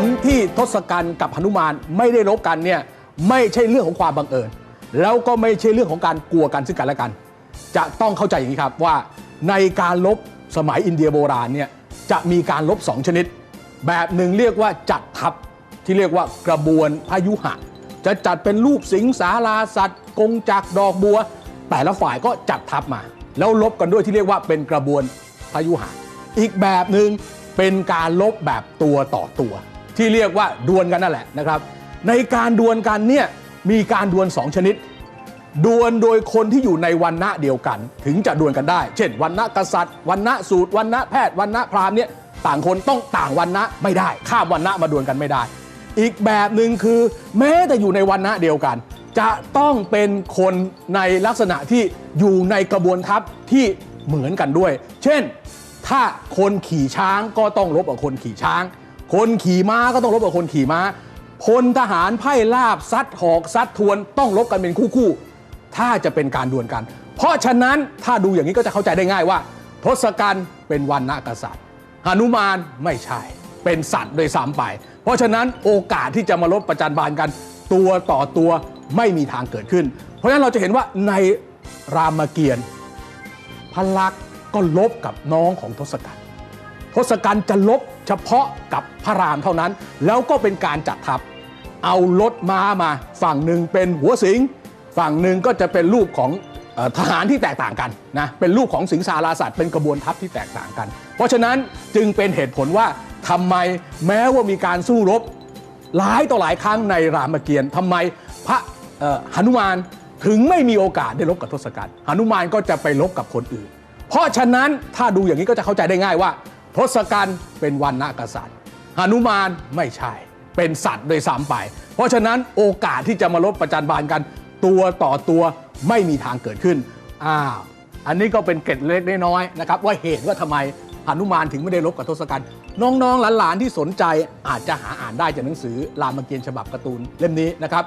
ลที่ทศกัณฐ์กับหนุมานไม่ได้รบกันเนี่ยไม่ใช่เรื่องของความบังเอิญ แล้วก็ไม่ใช่เรื่องของการกลัวกันซึ่งกันและกัน จะต้องเข้าใจอย่างนี้ครับว่าในการลบสมัยอินเดียโบราณเนี่ยจะมีการลบสองชนิด แบบหนึ่งเรียกว่าจัดทัพที่เรียกว่ากระบวนพยุหะ จะจัดเป็นรูปสิงสาราสัตว์ กงจักดอกบัว แต่ละฝ่ายก็จัดทัพมา แล้วลบกันด้วยที่เรียกว่าเป็นกระบวนพยุหะ อีกแบบหนึ่งเป็นการลบแบบตัวต่อตัว ที่เรียกว่าดวลกันนั่นแหละนะครับ ในการดวลกันเนี่ยมีการดวลสองชนิด ดวลโดยคนที่อยู่ในวันณะเดียวกัน ถึงจะดวลกันได้ เช่นวันณะกษัตริย์วันณะสูตรวันณะแพทย์วันณะพราหมณ์เนี่ยต่างคนต้องต่างวันณะไม่ได้ ข้ามวันณะมาดวลกันไม่ได้ อีกแบบหนึ่งคือ แม้แต่อยู่ในวันณะเดียวกัน จะต้องเป็นคนในลักษณะที่อยู่ในกระบวนทัพที่เหมือนกันด้วย เช่น ถ้าคนขี่ช้างก็ต้องรบกับคนขี่ช้าง คนขี่ม้าก็ต้องรบกับคนขี่ม้าพลทหารไพ่ลาบซัดหอกซัดทวนต้องรบกันเป็นคู่ๆถ้าจะเป็นการดวลกัน เพราะฉะนั้นถ้าดูอย่างนี้ก็จะเข้าใจได้ง่ายว่า ทศกัณฐ์เป็นวันณกษัตริย์หนุมานไม่ใช่ เป็นสัตว์โดยซ้ำไป เพราะฉะนั้นโอกาสที่จะมาลบประจันบานกัน ตัวต่อตัวไม่มีทางเกิดขึ้น เพราะฉะนั้นเราจะเห็นว่าในรามเกียรติ์พลักษ์ก็ลบกับน้องของทศกัณฐ์ ทศกัณฐ์จะลบเฉพาะกับพระรามเท่านั้น แล้วก็เป็นการจัดทัพ เอารถม้ามา ฝั่งหนึ่งเป็นหัวสิง ฝั่งหนึ่งก็จะเป็นรูปของอทหารที่แตกต่างกันนะเป็นรูปของสิงสาราสัตว์เป็นกระบวนทัพที่แตกต่างกัน เพราะฉะนั้นจึงเป็นเหตุผลว่าทำไมแม้ว่ามีการสู้รบหลายต่อหลายครั้งในรามเกียรติ์ทำไมพระเอ่อหนุมานถึงไม่มีโอกาสได้รบกับทศกัณฐ์หนุมานก็จะไปรบกับคนอื่น เพราะฉะนั้นถ้าดูอย่างนี้ก็จะเข้าใจได้ง่ายว่า ทศกัณฐ์เป็นวันณกษัตริย์หนุมานไม่ใช่ เป็นสัตว์โดยซ้ำไป เพราะฉะนั้นโอกาสที่จะมาลบประจันบานกัน ตัวต่อตัวไม่มีทางเกิดขึ้นอ้าวอันนี้ก็เป็นเกร็ดเล็กน้อยนะครับ ว่าเหตุว่าทำไมหนุมานถึงไม่ได้รบกับทศกัณฐ์น้องๆหลานๆที่สนใจอาจจะหาอ่านได้จากหนังสือรามเกียรติ์ฉบับการ์ตูนเล่มนี้นะครับ